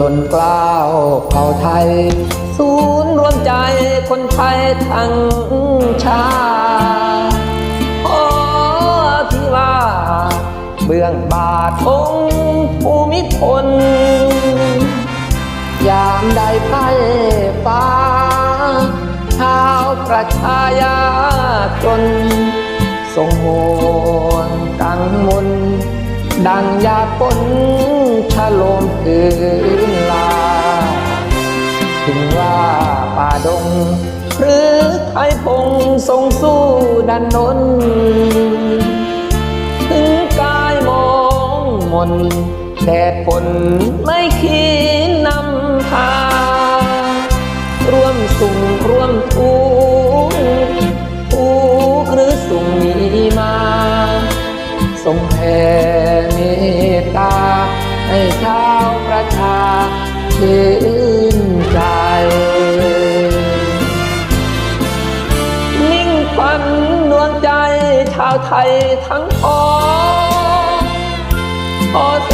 ล้นกล้าวเผ่าไทย ศูนย์รวมใจคนไทยทั้งชาติขอที่ว่าเบื้องบาทองค์ภูมิพลยามใดไพ่ฟ้าชาวประชายาจนทรงโหนกังมน ดังยาปนชะโลมพื้นลา ถึงว่าป่าดง หรือไทยพงทรงสู้ดันนน ถึงกายมองมนแต่ฝนไม่คิด ไทยทั้งพองขอแส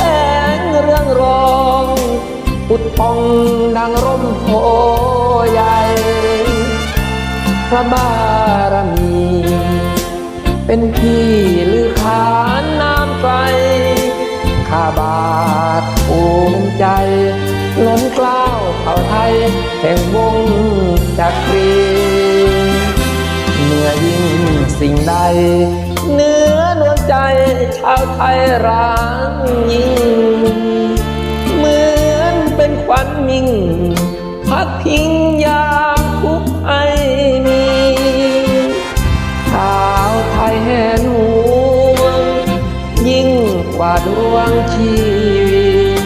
งเรื่องรองอุดพองดังร่มโพใหญ่ พระบารมี เป็นที่ลือขานน้ำไกลข้าบาทภูมิใจล้นกล้าวเผ่าไทย แห่งวงจักรีเมื่อยิ่งสิ่งใด เนื้อดวงใจชาวไทยร้างยิ่ง เหมือนเป็นขวัญมิ่ง พักพิงยามทุกไอมีชาวไทยแห่นหวง ยิ่งกว่าดวงชีวิต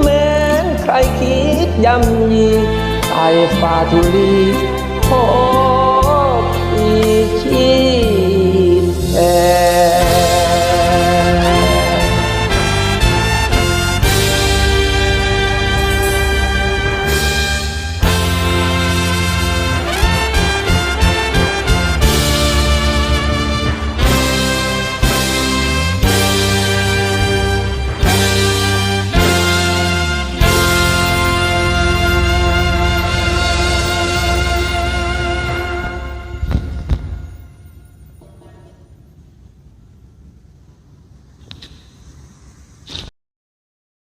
แม้นใครคิดยำยีใต้ฝ่าทุลีขอ